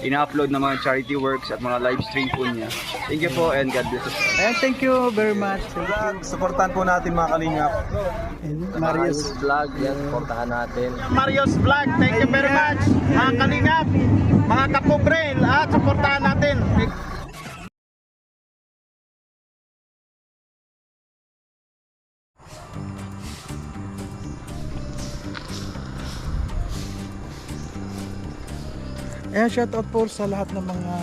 ina-upload na mga charity works at mga live stream po niya. Thank you po and God bless us. Ayan, thank you very much. You. Supportan po natin mga kalingap. And Marius. vlog, yan, portahan natin. Marios Vlog, thank you very much. Mga kalingap, mga kapobre, lahat supportahan natin. Ayan, shout out po sa lahat ng mga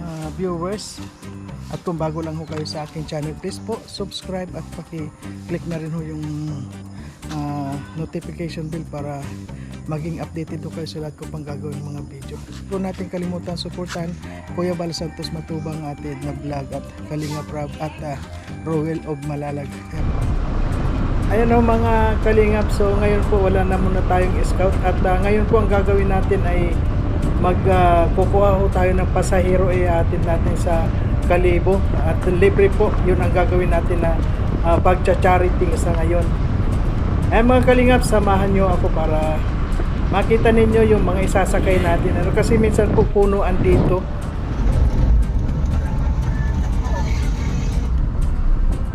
ah, viewers. At kung bago lang ho kayo sa aking channel, please po subscribe at paki-click na rin ho yung ah, notification bell para maging updated ho kayo sa lahat ko pang gagawin mga video. Kung natin kalimutan suportahan Kuya Bal Santos Matubang atin na vlog at Kalinga Prab at uh, Rowell of Malalag. Ayan. O mga kalingap, so ngayon po wala na muna tayong scout at ah, ngayon po ang gagawin natin ay magkukuha ho tayo ng pasahero ay atin natin sa Kalibo at libre po yun ang gagawin natin na uh, pagcha-charity sa ngayon. Ayan mga kalingap, samahan nyo ako para makita ninyo yung mga isasakay natin. Ano, kasi minsan po dito.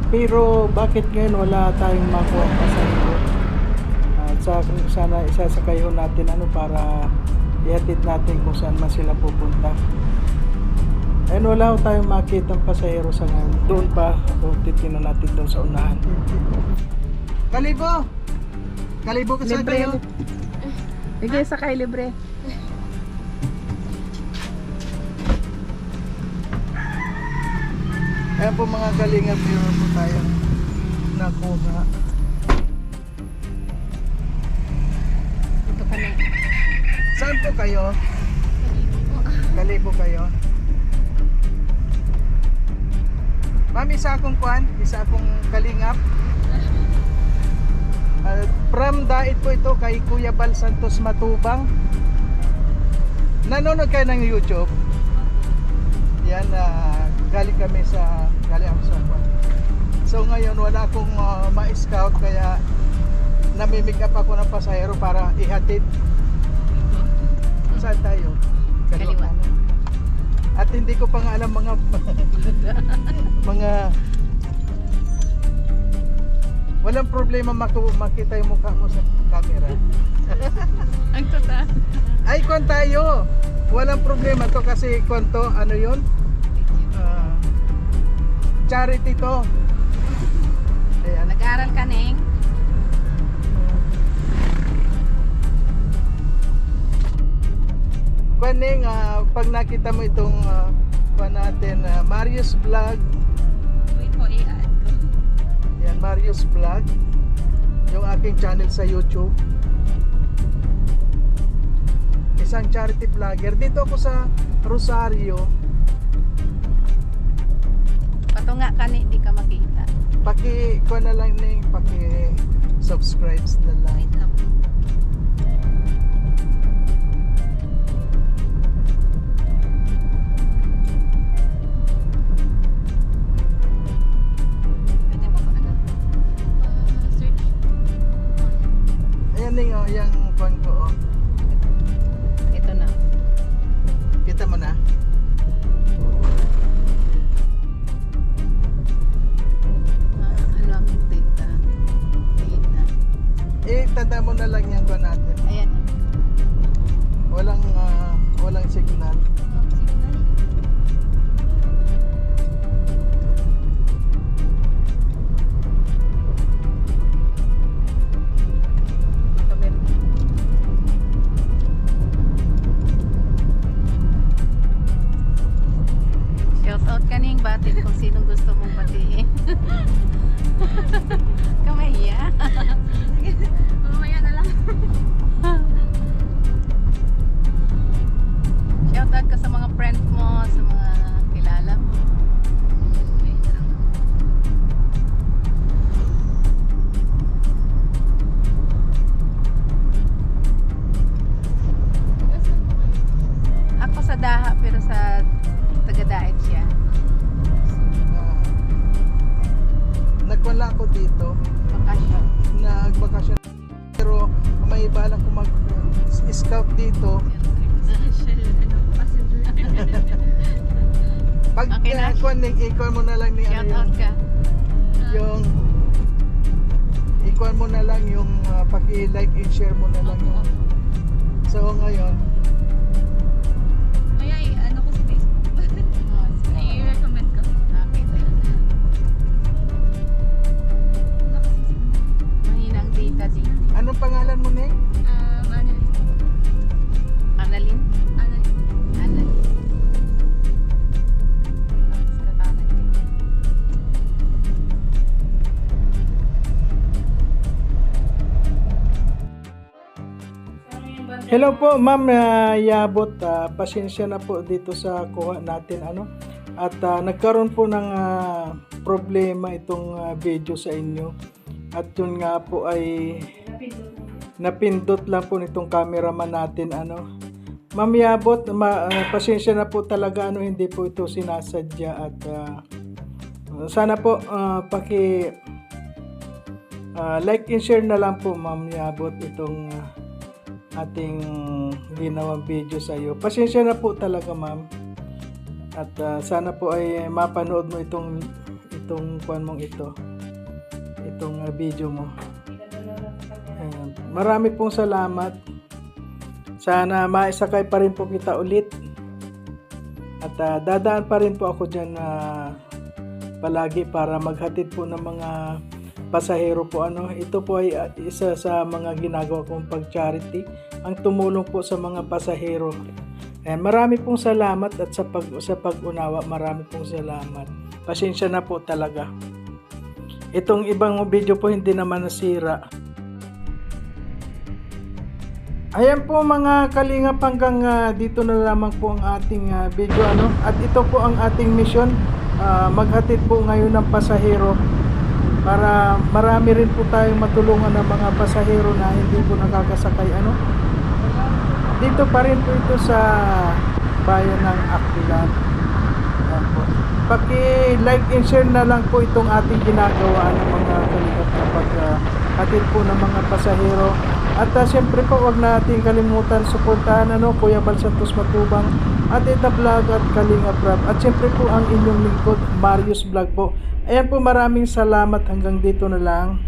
Pero bakit ngayon wala tayong makuha pa sa iyo? At sa, sana isasakay ho natin ano para ihatid natin kung saan man sila pupunta. Ayun, wala ho tayong makita ng pasahero sa ngayon. Doon pa, o titignan natin doon sa unahan. Kalibo! Kalibo ka sa kayo? Bigay sa kay libre. Ayan po mga kalingap, meron po tayong nakuha. Po kayo? Kalibo kayo? Ma'am, isa akong kwan, isa akong kalingap. Uh, from Dait po ito kay Kuya Bal Santos Matubang. Nanonood kayo ng YouTube? Yan, ah, galing kami sa, galing ako sa kwan. So ngayon wala akong ah, ma-scout kaya namimig up ako ng pasahero para ihatid. Saan tayo? Kaliwa. At hindi ko pa nga alam mga mga Walang problema maku makita yung mukha mo sa camera. Ang tota. Ay, kwan tayo. Walang problema to kasi kwan to, ano yun? Ah, charity to. Ayan. Nag-aaral ka, Neng? Kwaning, ah, pag nakita mo itong uh, kwan natin, ah, Marius Vlog, Wait po, i-add ko. yan, Marius Vlog, yung aking channel sa YouTube. Isang charity vlogger. Dito ako sa Rosario. Patunga ka, ni, di ka makita. Paki, kwan na lang ning, paki subscribe na lang. Ayan ning, oh, yung kwan ko, oh. Ito na. Kita mo na? Ah, ano ang data? Data. Eh, tanda mo na lang yung kwan natin. Ayan. Walang, ah, walang signal. Shout may balang kung mag-scout dito, ano, passenger. pag Okay na. uh, kuwan, ikuan mo na lang ni Shout ano, out ka. yung ikuan mo na lang yung uh, paki-like and share mo na lang yung so ngayon Kaya, anong pangalan mo Ning? Um, ano, Annalyn? Annalyn. Katanan ka. Hello po, Ma'am uh, Yabot. Ah, pasensya na po dito sa kuha natin ano. At ah, nagkaroon po ng ah, problema itong ah, video sa inyo. At yun nga po ay napindot lang po nitong cameraman natin ano. Ma'am Yabot, ma- ah, pasensya na po talaga ano hindi po ito sinasadya at ah, sana po ah, paki ah, like and share na lang po Ma'am Yabot itong ah, ating ginawang video sa iyo. Pasensya na po talaga, ma'am. At ah, sana po ay mapanood mo itong itong kuan mong ito. Itong ah, video mo. Ayan. Marami pong salamat. Sana maisakay pa rin po kita ulit. At ah, dadaan pa rin po ako diyan na palagi para maghatid po ng mga pasahero po ano ito po ay ah, isa sa mga ginagawa kong pag-charity ang tumulong po sa mga pasahero Ayan, marami pong salamat at sa pag sa pag-unawa marami pong salamat pasensya na po talaga itong ibang video po hindi naman nasira. Ayan po mga kalingap hanggang ah, dito na lamang po ang ating ah, video ano? At ito po ang ating mission Ah, maghatid po ngayon ng pasahero para marami rin po tayong matulungan ng mga pasahero na hindi po nakakasakay ano? Dito pa rin po ito sa bayan ng Akbilan Ayan po. Paki like and share na lang po itong ating ginagawa ng mga kalingap na paghatid po ng mga pasahero. At uh, siyempre po wag natin kalimutan suportahan ano Kuya Bal Matubang at Ita Vlog at Kalinga Prab. At siyempre po ang inyong lingkod Marius Vlog po. Ayan po maraming salamat. Hanggang dito na lang